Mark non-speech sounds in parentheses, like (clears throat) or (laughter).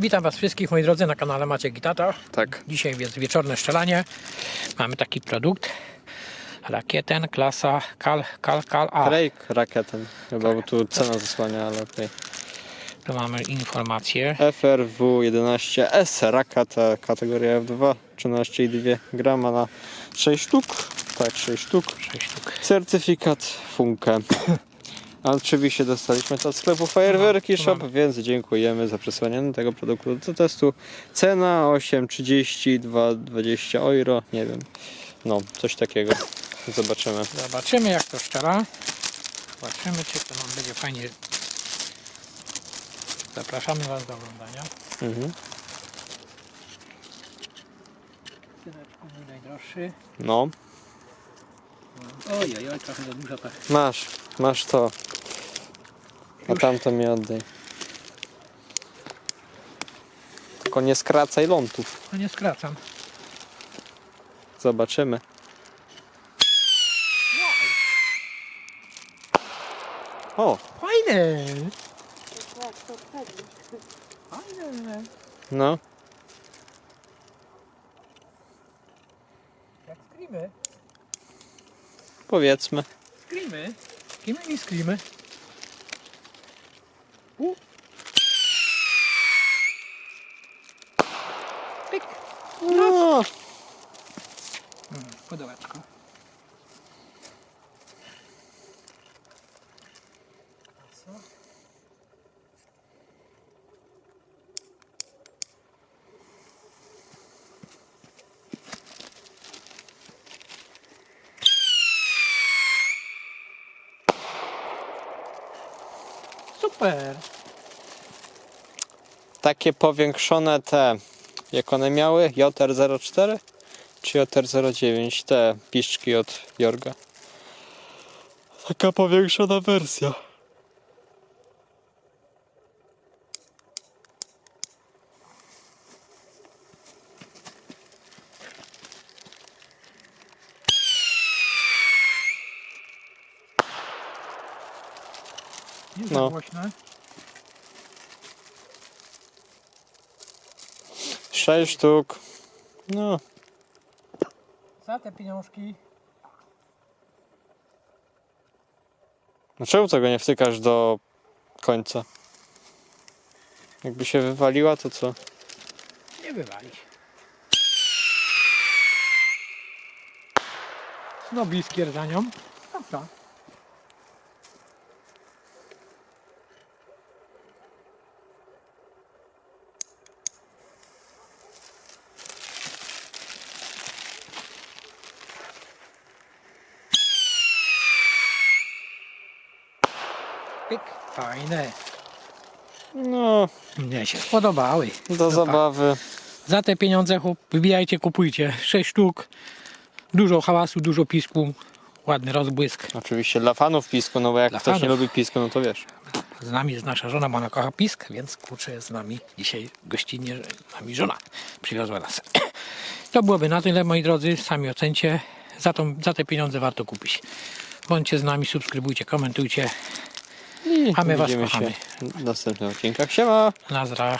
Witam Was wszystkich, moi drodzy, na kanale Macie Gitata. Tak. Dzisiaj jest wieczorne strzelanie. Mamy taki produkt. Rakieten, klasa Kal, Kal, Kal A. Rake rakieten. Chyba bo tu cena zasłania, ale okej. Tu mamy informacje. FRW 11S raketa kategoria F2 13,2 grama na 6 sztuk. Tak, 6 sztuk. 6 sztuk. Certyfikat Funke. A Oczywiście dostaliśmy to od sklepu Fajerwerki tu Shop, więc dziękujemy za przesłanie tego produktu do testu. Cena 8,30, 2,20 euro, nie wiem. No, coś takiego. Zobaczymy. Zobaczymy jak to strzela. Zobaczymy czy to nam będzie fajnie. Zapraszamy Was do oglądania. Mhm. Syneczku mój najdroższy. No, Ojej, oj, trochę za dużo tak. masz, masz to. A tamto mi oddaj. Tylko nie skracaj lądów. No nie skracam. Zobaczymy. O, Fajne! Fajne! no. Jak skrimy. Powiedzmy. Skrimy. Kim i skrimy. U. Pyk. No, Mm, Pudełeczko. Super. takie powiększone te, jak one miały? JR04 czy JR09? Te piszczki od Jorga. Taka powiększona wersja. Nie za No. głośne. 6 sztuk. No, Za te pieniążki Dlaczego tego nie wtykasz do końca? Jakby się wywaliła, to co? nie wywali. Znowu iskier za nią. Dobra. Pyk. Fajne. No, Mnie się spodobały. do zabawy. Za te pieniądze chłop, wybijajcie, kupujcie. 6 sztuk. Dużo hałasu, dużo pisku. Ładny rozbłysk. Oczywiście dla fanów pisku, no bo jak Dla ktoś nie fanów. lubi pisku, no to wiesz. Z nami jest nasza żona, bo ona kocha pisk, więc kurczę jest z nami dzisiaj gościnnie, że z nami żona przywiozła nas. (clears throat) To byłoby na tyle, moi drodzy. Sami ocencie. Za, tą, za te pieniądze warto kupić. Bądźcie z nami, subskrybujcie, komentujcie. I A my was widzimy kochamy. się w następnych odcinkach. Siema! Nazra.